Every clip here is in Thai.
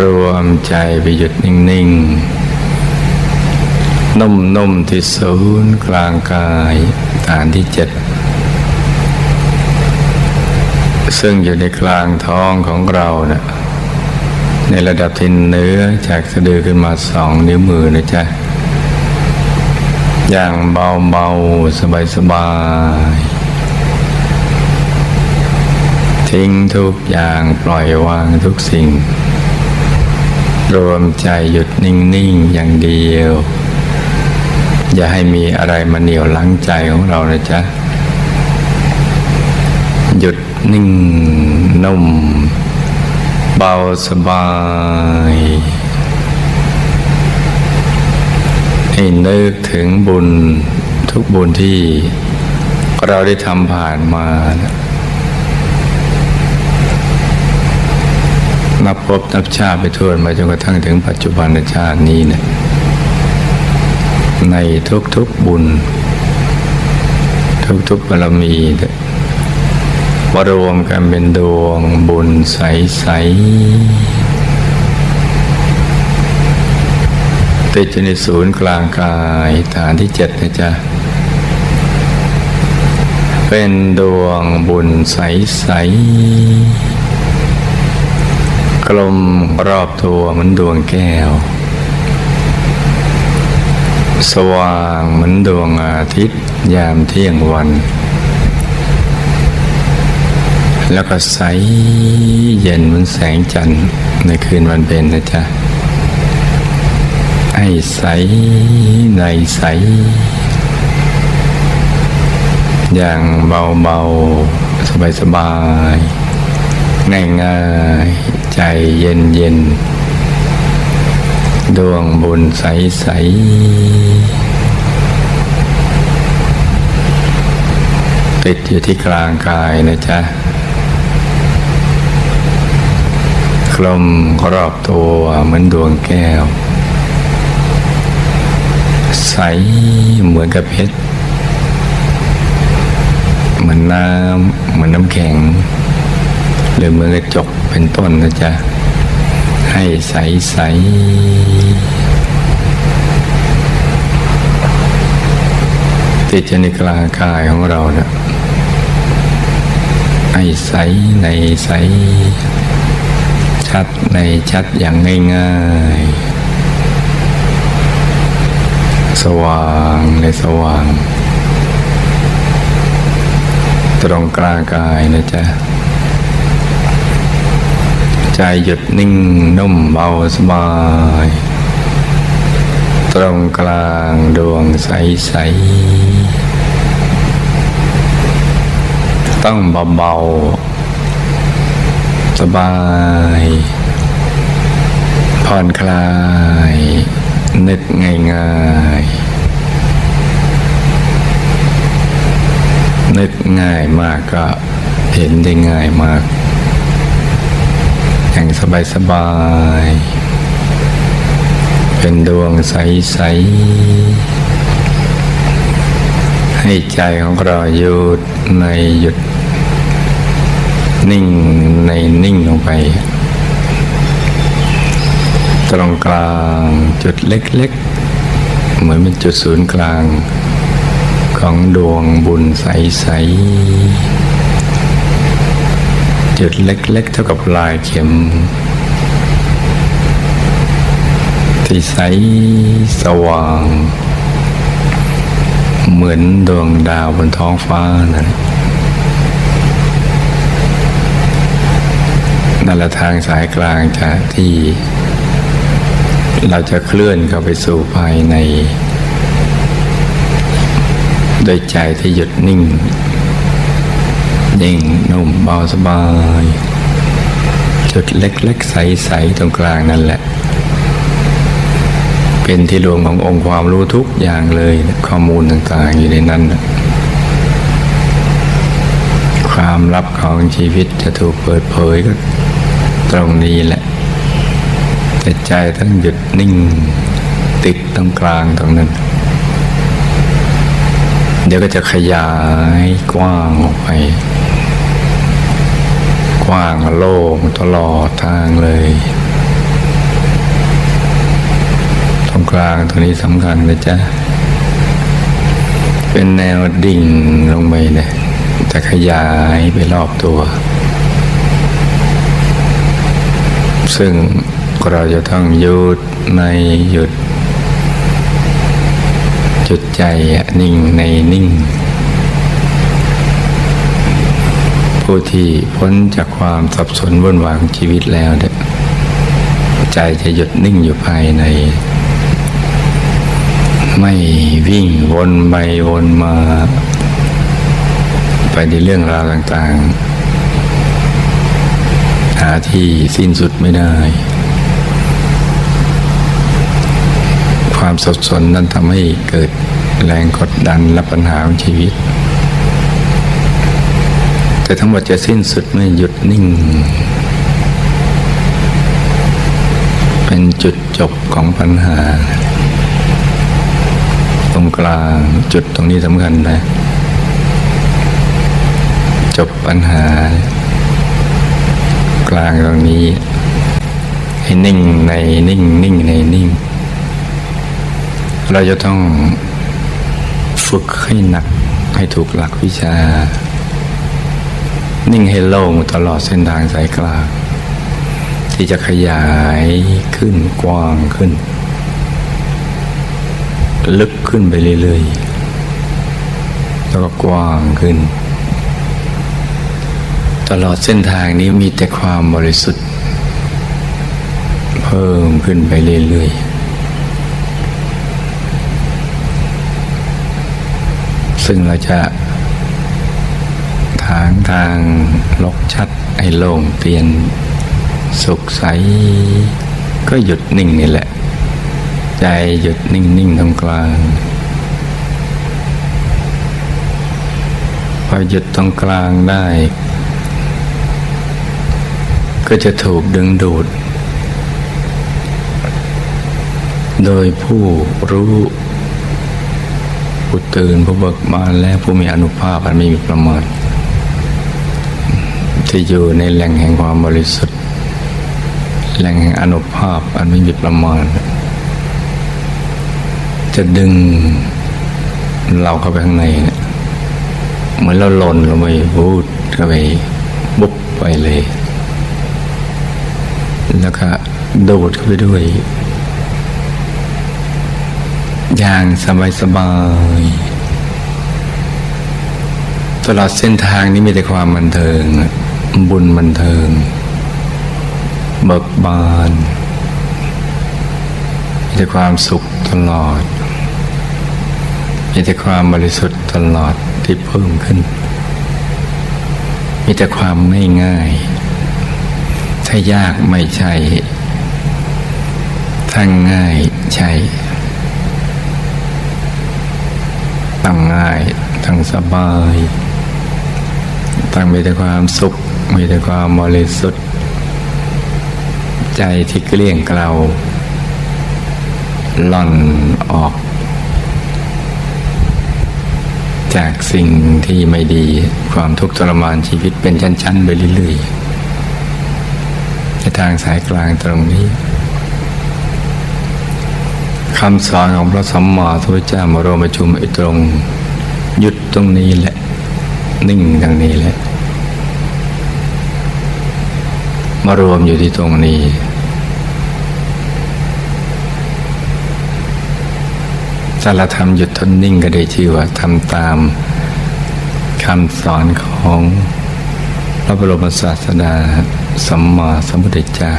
รวมใจไปหยุดนิ่ง ๆ นุ่ม ๆ ที่ศูนย์กลางกายฐานที่เจ็ดซึ่งอยู่ในกลางท้องของเราเนะ่ะในระดับที่เนื้อจากสะดือขึ้นมาสองนิ้วมือนะจ๊ะ อย่างเบา ๆ สบาย ๆ ทิ้งทุกอย่างปล่อยวางทุกสิ่ง รวมใจหยุดนิ่ง ๆ อย่างเดียว อย่าให้มีอะไรมาเหนี่ยวลังใจของเรานะจ๊ะ หยุดนิ่งนุ่ม เบาสบายให้นึกถึงบุญทุกบุญที่เราได้ทำผ่านมานะ นับพบนับชาติไปทวนมาจนกระทั่งถึงปัจจุบันชาตินี้เนี่ยในทุกๆบุญ ทุกๆบารมีเนี่ยมารวมกันเป็นดวงบุญใสๆติดอยู่ในศูนย์กลางกายฐานที่เจ็ดนะจ๊ะเป็นดวงบุญใสๆ กลมรอบตัวเหมือนดวงแก้ว สว่างเหมือนดวงอาทิตย์ยามเที่ยงวัน แล้วก็ใสเย็นเหมือนแสงจันทร์ในคืนวันเพ็ญนะจ๊ะ ให้ใสในใส อย่างเบาๆ สบายๆ ง่ายๆ ใจเย็นๆดวงบุญใสๆติดอยู่ที่กลางกายนะจ๊ะคลมรอบตัวเหมือนดวงแก้ว ใสเหมือนกับเพชร เหมือนน้ำ เหมือนน้ำแข็ง หรือเหมือนกระจกเป็นต้นนะจ๊ะ ให้ใสใสติดอยู่ในกลางกายของเราเนะี่ยให้ใสในใส ชัดในชัดอย่างง่ายๆ สว่างในสว่าง ตรงกลางกายนะจ๊ะ ใจหยุดนิ่งนุ่มเบาสบาย ตรงกลางดวงใสใส ๆ ต้องเบา ๆ สบาย ผ่อนคลาย นึกง่ายๆนึกง่ายมากก็เห็นได้ง่ายมาก อย่างสบายสบายๆเป็นดวงใส ๆ ให้ใจของเราหยุดในหยุด นิ่งในนิ่งลงไป ตรงกลางจุดเล็ก ๆ เหมือนเป็นจุดศูนย์กลาง ของดวงบุญใส ๆ จุดเล็กๆ เท่ากับลายเข็ม ที่ใสสว่าง เหมือนดวงดาวบนท้องฟ้านั่นนั่นละทางสายกลางจากที่ เราจะเคลื่อนเข้าไปสู่ภายใน โดยใจที่หยุดนิ่ง นิ่งนุ่มเบาสบาย จุดเล็กๆ ใส ๆ ตรงกลางนั่นแหละ เป็นที่รวมขององค์ความรู้ทุกอย่างเลยข้อมูลต่างๆ อยู่ในนั้น ความลับของชีวิตจะถูกเปิดเผยก็ตรงนี้แหละแต่ใจต้องหยุดนิ่ง ติดตรงกลางตรงนั้นเดี๋ยวก็จะขยายกว้างออกไป ว่างโล่งตลอดทางเลย ตรงกลางตัวนี้สำคัญนะจ๊ะ เป็นแนวดิ่งลงไปเลยจะขยายไปรอบตัว ซึ่งเราจะต้องหยุดในหยุดจุดใจนิ่งในนิ่ง ผู้ที่พ้นจากความสับสนวุ่นวายของชีวิตแล้วเนี่ยใจจะหยุดนิ่งอยู่ภายใน ไม่วิ่งวนไปวนมา ไปในเรื่องราวต่างๆ หาที่สิ้นสุดไม่ได้ ความสับสนนั้นทำให้เกิดแรงกดดันและปัญหาของชีวิต แต่ทั้งหมดจะสิ้นสุดเมื่อหยุดนิ่ง เป็นจุดจบของปัญหา ตรงกลางจุดตรงนี้สำคัญนะ จบปัญหา กลางตรงนี้ ให้นิ่งในนิ่งนิ่งในนิ่ง เราจะต้องฝึกให้หนักให้ถูกหลักวิชา นิ่งให้โล่งตลอดเส้นทางสายกลาง ที่จะขยายขึ้นกว้างขึ้น ลึกขึ้นไปเรื่อยๆแล้วก็กว้างขึ้น ตลอดเส้นทางนี้มีแต่ความบริสุทธิ์ เพิ่มขึ้นไปเรื่อยๆซึ่งเราจะ ทางทางลกชัดให้โล่งเปลี่ยนสุขใส ก็หยุดนิ่งนี่แหละ ใจหยุดนิ่งนิ่งตรงกลาง พอหยุดตรงกลางได้ ก็จะถูกดึงดูด โดยผู้รู้ผู้ตื่นผู้เบิกบานและผู้มีอนุภาพอันไม่มีประมาณ ที่อยู่ในแหล่งแห่งความบริสุทธิ์ แหล่งแห่งอนุภาพอันไม่มีประมาณ จะดึงเราเข้าไปข้างในเนี่ยเหมือนเราหล่นลงไปวูดเข้าไปบุบไปเลย แล้วก็โดดเข้าไปด้วย อย่างสบายสบายๆตลอดเส้นทางนี้มีแต่ความบันเทิง บุญบันเทิง เบิกบานมีแต่ความสุขตลอดมีแต่ความบริสุทธิ์ตลอดที่เพิ่มขึ้น มีแต่ความไม่ง่าย ถ้ายากไม่ใช่ถ้าง่ายใช่ตั้งง่ายตั้งสบายตั้งมีแต่ความสุข มีแต่ความบริสุทธิ์ ใจที่เกลี้ยงเกลาล่อนออก จากสิ่งที่ไม่ดีความทุกข์ทรมานชีวิตเป็นชั้นๆไปเรื่อยๆในทางสายกลางตรงนี้คำสอนของพระสัมมาสัมพุทธเจ้ามารวมประชุมไอ้ตรง หยุดตรงนี้แหละ นิ่งตรงนี้แหละ มารวมอยู่ที่ตรงนี้ ถ้าเราทำหยุดทนนิ่งก็ได้ชื่อว่าทำตามคำสอนของพระบรมศาสดาสัมมาสัมพุทธเจ้า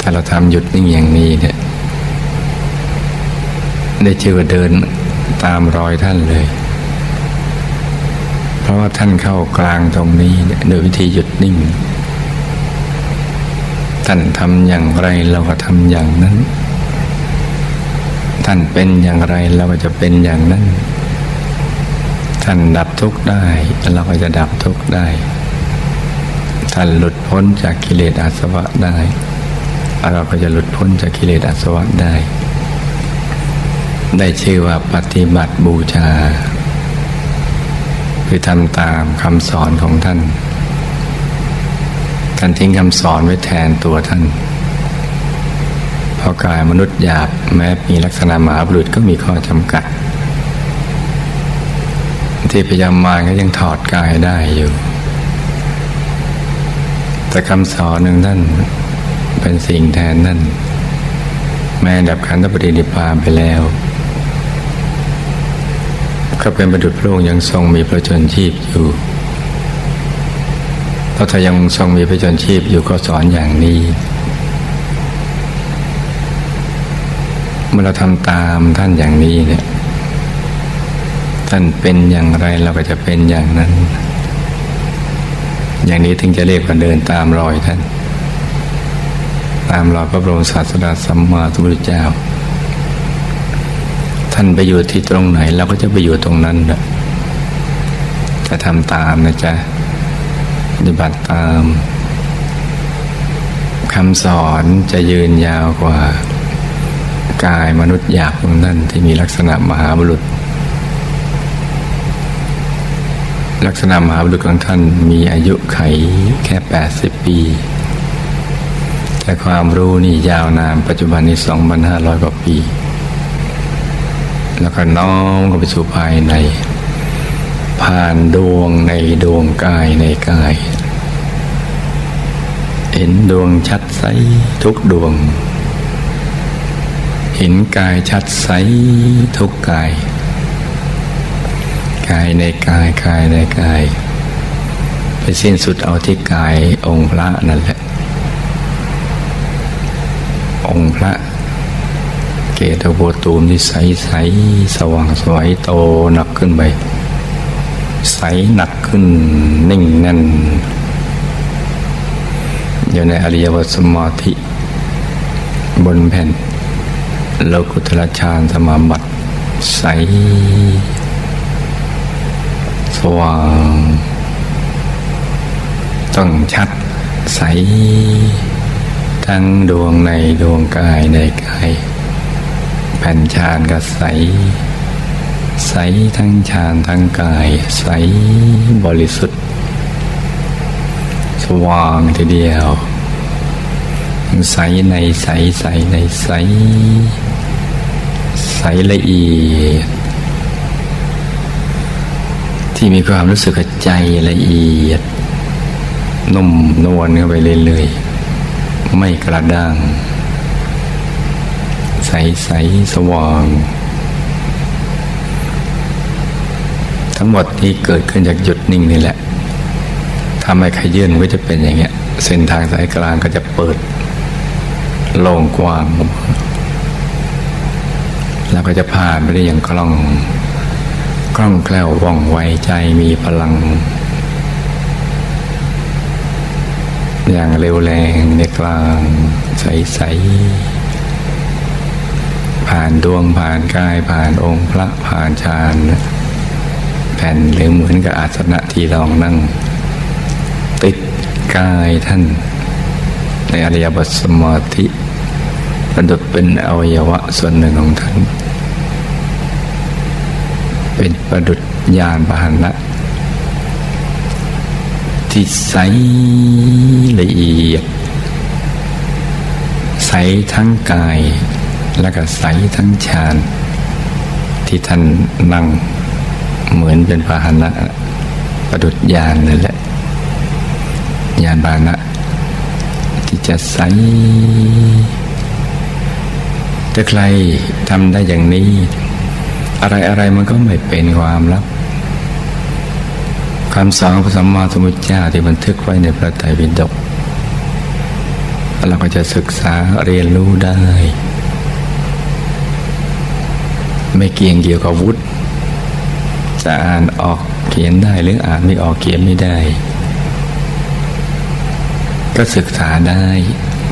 ถ้าเราทำหยุดนิ่งอย่างนี้เนี่ยได้ชื่อว่าเดินตามรอยท่านเลย เพราะว่าท่านเข้ากลางตรงนี้โดยวิธีหยุดนิ่ง ท่านทำอย่างไรเราก็ทำอย่างนั้น ท่านเป็นอย่างไรเราก็จะเป็นอย่างนั้น ท่านดับทุกข์ได้เราก็จะดับทุกข์ได้ ท่านหลุดพ้นจากกิเลสอาสวะได้ เราก็จะหลุดพ้นจากกิเลสอาสวะได้ ได้ชื่อว่าปฏิบัติบูชา คือทำตามคำสอนของท่าน ท่านทิ้งคำสอนไว้แทนตัวท่านเพราะกายมนุษย์หยาบแม้มีลักษณะหมาบุรุษก็มีข้อจำกัด ที่พยายามมาก็ยังถอดกายได้อยู่ แต่คำสอนหนึ่งท่านเป็นสิ่งแทนนั่นแม้ดับขันธปรินิพพานไปแล้ว ก็เป็นประดุจพระองค์ยังทรงมีพระชนชีพอยู่พราะถ้ายังทรงมีพระชนชีพอยู่ก็สอนอย่างนี้ เมื่อเราทำตามท่านอย่างนี้เนี่ย ท่านเป็นอย่างไรเราก็จะเป็นอย่างนั้น อย่างนี้ถึงจะเรียกว่าเดินตามรอยท่าน ตามรอยพระบรมศาสดาสัมมาสัมพุทธเจ้าานไปอยู่ที่ตรงไหน เราก็จะไปอยู่ตรงนั้นนะจะทำตามนะจ๊ะปฏิบัติตามคำสอนจะยืนยาวกว่ากายมนุษย์หยาบของท่านที่มีลักษณะมหาบุรุษ ลักษณะมหาบุรุษของท่านมีอายุไขแค่ 80 ปี แต่ความรู้นี่ยาวนานปัจจุบันนี้ 2,500 กว่าปี แล้วก็น้อมเข้าไปสู่ภายใน ผ่านดวงในดวงกายในกาย เห็นดวงชัดใสทุกดวง เห็นกายชัดใสทุกกาย กายในกายกายในกาย ไปสิ้นสุดเอาที่กายองค์พระนั่นแหละองค์พระ เกตโวตูมที่ใสใสสว่างสวยโตหนักขึ้นไป ใสหนักขึ้นนิ่งแน่นอยู่ในอริยวสมาธิ บนแผ่นโลกุตละฌานสมาบัติใส สว่าง ต้องชัดใส ทั้งดวงในดวงกายในกาย แผ่นฌานก็ใส ใสทั้งฌานทั้งกาย ใสบริสุทธิ์ สว่างทีเดียว ใสในใสใสในใส ใสละเอียด ที่มีความรู้สึกใจละเอียด นุ่มนวลเข้าไปเรื่อยๆ ไม่กระด้าง ใสใสสว่าง ทั้งหมดนี้เกิดขึ้นจากหยุดนิ่งนี่แหละถ้าไม่ขยื่นก็จะเป็นอย่างเงี้ย เส้นทางสายกลางก็จะเปิดโล่งกว้างแล้วก็จะผ่านไปได้อย่างคล่องคล่องแคล่วว่องไวใจมีพลัง อย่างเร็วแรงในกลางใสๆ ผ่านดวงผ่านกายผ่านองค์พระผ่านฌานแผ่นหรือเหมือนกับอาสนะที่รองนั่ง ติดกายท่าน ในอริยบทสมาธิประดุจเป็นอวัยวะส่วนหนึ่งของท่าน เป็นประดุจญาณพาหนะที่ใสละเอียดใสทั้งกาย และก็ใสทั้งฌานที่ท่านนั่งเหมือนเป็นพาหนะประดุจญาณนั่นแหละญาณพานะที่จะใสถ้าใครทำได้อย่างนี้ อะไรอะไรมันก็ไม่เป็นความลับคำสอนพระสัมมาสัมพุทธเจ้าที่บันทึกไว้ในพระไตรปิฎกเราก็จะศึกษาเรียนรู้ได้ ไม่เกี่ยงเกี่ยวกับวุฒิจะอ่านออกเขียนได้หรืออ่านไม่ออกเขียนไม่ได้ ก็ศึกษาได้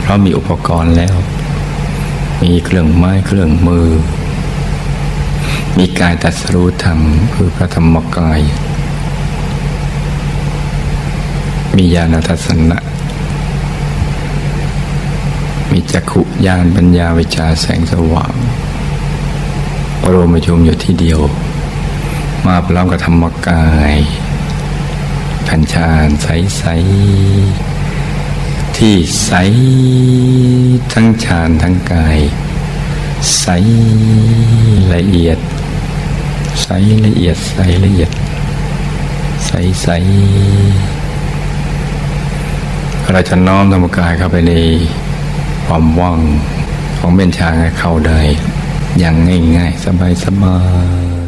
เพราะมีอุปกรณ์แล้ว มีเครื่องไม้เครื่องมือ มีกายตัดสรู้ธรรมคือพระธรรมกาย มีญาณทัศนะมีจักขุญาณปัญญาวิชาแสงสว่าง รวมประชุมอยู่ที่เดียว มาพร้อมกับธรรมกายแผ่นชานใสๆทที่ใสทั้งฌานทั้งกาย ใสละเอียด ใสละเอียดใสละเอียด ใสใสเราจะน้อมธรรมกายเข้าไปในความว่างของเบญชาให้เข้าได้ อย่างง่ายๆ สบายๆ